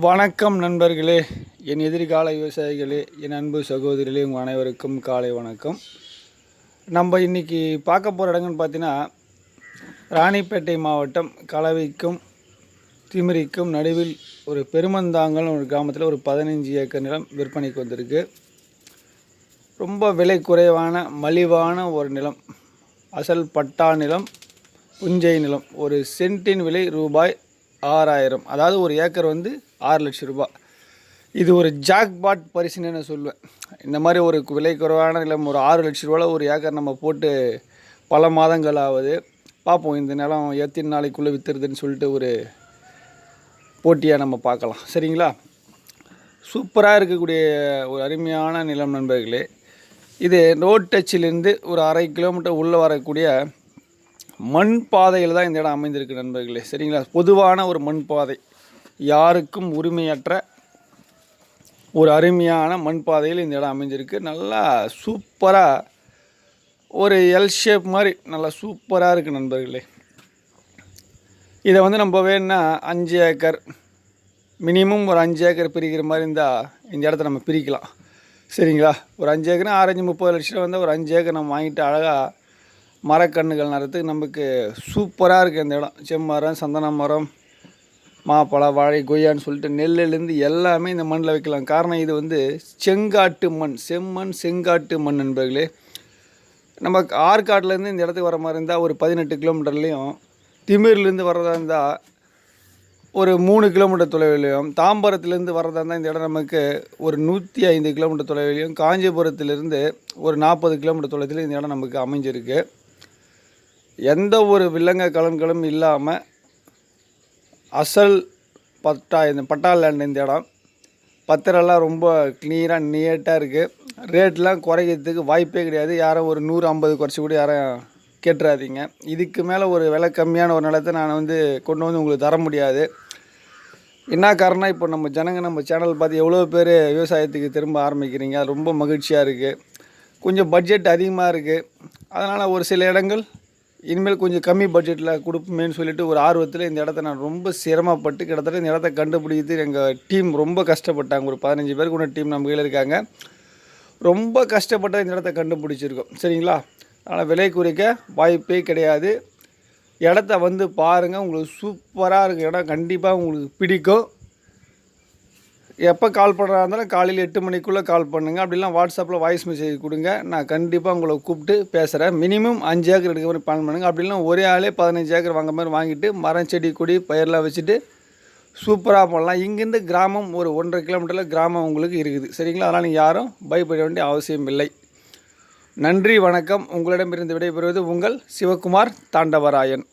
வணக்கம் நண்பர்களே என் எதிர்கால விவசாயிகளே என் அன்பு சகோதரிகளே உங்கள் அனைவருக்கும் காலை வணக்கம். நம்ம இன்றைக்கி பார்க்க போகிற இடங்கள்னு பார்த்தீங்கன்னா ராணிப்பேட்டை மாவட்டம் கலவைக்கும் திமிரிக்கும் நடுவில் ஒரு பெருமந்தாங்கல் ஒரு கிராமத்தில் ஒரு பதினஞ்சு ஏக்கர் நிலம் விற்பனைக்கு வந்திருக்கு. ரொம்ப விலை குறைவான மலிவான ஒரு நிலம். அசல் பட்டா நிலம் புஞ்சை நிலம். ஒரு சென்ட்டின் விலை ரூபாய் ஆறாயிரம். அதாவது ஒரு ஏக்கர் வந்து ஆறு லட்சம் ரூபாய் இது ஒரு ஜாக்பாட் பரிசுன்னு நான் சொல்லுவேன். இந்த மாதிரி ஒரு விலை குறைவான நிலம் ஒரு ஆறு லட்ச ரூபாவில் ஒரு ஏக்கர் நம்ம போட்டு பல மாதங்கள் ஆகுது பார்ப்போம். இந்த நிலம் எத்தனை நாளைக்குள்ளே விற்றுறதுன்னு சொல்லிட்டு ஒரு போட்டியாக நம்ம பார்க்கலாம். சரிங்களா? சூப்பராக இருக்கக்கூடிய ஒரு அருமையான நிலம் நண்பர்களே இது ரோட் டச்சிலேருந்து ஒரு அரை கிலோமீட்டர் உள்ளே வரக்கூடிய மண் பாதையில் தான் இந்த இடம் அமைந்திருக்கு நண்பர்களே. சரிங்களா? பொதுவான ஒரு மண் பாதை. யாருக்கும் உரிமையற்ற ஒரு அருமையான மண் பாதையில் இந்த இடம் அமைஞ்சிருக்கு நல்லா சூப்பராக ஒரு எல் ஷேப் மாதிரி நல்லா சூப்பராக இருக்குது நண்பர்களே. இதை வந்து நம்ம வேணும்னா அஞ்சு ஏக்கர் மினிமம் ஒரு அஞ்சு ஏக்கர் பிரிக்கிற மாதிரி இருந்தால் இந்த இடத்த நம்ம பிரிக்கலாம். சரிங்களா? ஒரு அஞ்சு ஏக்கர்னா ஆரஞ்சு முப்பது லட்சம் ரூபா வந்தால் ஒரு அஞ்சு ஏக்கர் நம்ம வாங்கிட்டு அழகாக மரக்கன்றுகள் நடுறதுக்கு நமக்கு சூப்பராக இருக்குது இந்த இடம். செம்மரம் சந்தன மரம் மாப்பழம் வாழை கொய்யான்னு சொல்லிட்டு நெல்லுலேருந்து எல்லாமே இந்த மண்ணில் வைக்கலாம். காரணம் இது வந்து செங்காட்டு மண் செம்மண் செங்காட்டு மண் நண்பர்களே. நம்ம ஆற்காட்டிலேருந்து இந்த இடத்துக்கு வர மாதிரி இருந்தால் ஒரு பதினெட்டு கிலோமீட்டர்லேயும் திமிர்லேருந்து வர்றதா இருந்தால் ஒரு மூணு கிலோமீட்டர் தொலைவிலையும் தாம்பரத்துலேருந்து வர்றதா இருந்தால் இந்த இடம் நமக்கு ஒரு நூற்றி ஐந்து கிலோமீட்டர் தொலைவிலையும் காஞ்சிபுரத்துலேருந்து ஒரு நாற்பது கிலோமீட்டர் தொலைவிலையும் இந்த இடம் நமக்கு அமைஞ்சிருக்கு. எந்த ஒரு வில்லங்க கலன்களும் இல்லாமல் அசல் பட்டா இந்த பட்டா லேண்ட் இந்த இடம். பத்திரெல்லாம் ரொம்ப கிளியராக நீட்டாக இருக்குது ரேட்லாம் குறைக்கிறதுக்கு வாய்ப்பே கிடையாது. யாரும் ஒரு நூறு ஐம்பது குறைச்சி கூட யாரும் கேட்டுறாதீங்க. இதுக்கு மேலே ஒரு விலை கம்மியான ஒரு நிலத்தை நான் வந்து கொண்டு வந்து உங்களுக்கு தர முடியாது. என்ன காரணம் இப்போ நம்ம ஜனங்க நம்ம சேனல் பார்த்து எவ்வளோ பேர் விவசாயத்துக்கு திரும்ப ஆரம்பிக்கிறீங்க? அது ரொம்ப மகிழ்ச்சியாக இருக்குது கொஞ்சம் பட்ஜெட் அதிகமாக இருக்குது அதனால் ஒரு சில இடங்கள் இனிமேல் கொஞ்சம் கம்மி பட்ஜெட்டில் கொடுப்போமேன்னு சொல்லிட்டு ஒரு ஆர்வத்தில் இந்த இடத்த நான் ரொம்ப சிரமப்பட்டு கிட்டத்தட்ட இந்த இடத்த கண்டுபிடிக்கிறது எங்கள் டீம் ரொம்ப கஷ்டப்பட்டாங்க. ஒரு பதினஞ்சு பேருக்கு கொண்ட டீம் நம்ம கையில் இருக்காங்க. ரொம்ப கஷ்டப்பட்டு இந்த இடத்த கண்டுபிடிச்சிருக்கோம். சரிங்களா? அதனால் விலை குறைக்க வாய்ப்பே கிடையாது. இடத்த வந்து பாருங்கள் உங்களுக்கு சூப்பராக இருக்கிற இடம் கண்டிப்பாக உங்களுக்கு பிடிக்கும். எப்போ கால் பண்ணுறா இருந்தாலும் காலையில் எட்டு மணிக்குள்ளே கால் பண்ணுங்கள் அப்படிலாம் வாட்ஸ்அப்பில் வாய்ஸ் மெசேஜ் கொடுங்க. நான் கண்டிப்பாக உங்களை கூப்பிட்டு பேசுகிறேன் மினிமம் அஞ்சு ஏக்கர் எடுக்க மாதிரி பிளான் பண்ணுங்கள் அப்படிலாம் ஒரே ஆளே பதினஞ்சு ஏக்கர் வாங்க மாதிரி வாங்கிட்டு மரம் செடி கொடி பயிரெலாம் வச்சுட்டு சூப்பராக பண்ணலாம் இங்கேருந்து கிராமம் ஒரு ஒன்றரை கிலோமீட்டரில் கிராமம் உங்களுக்கு இருக்குது. சரிங்களா? அதனால் நீங்கள் யாரும் பயப்பட வேண்டிய அவசியம் இல்லை. நன்றி வணக்கம். உங்களிடமிருந்து விடைபெறுவது உங்கள் சிவகுமார் தாண்டவராயன்.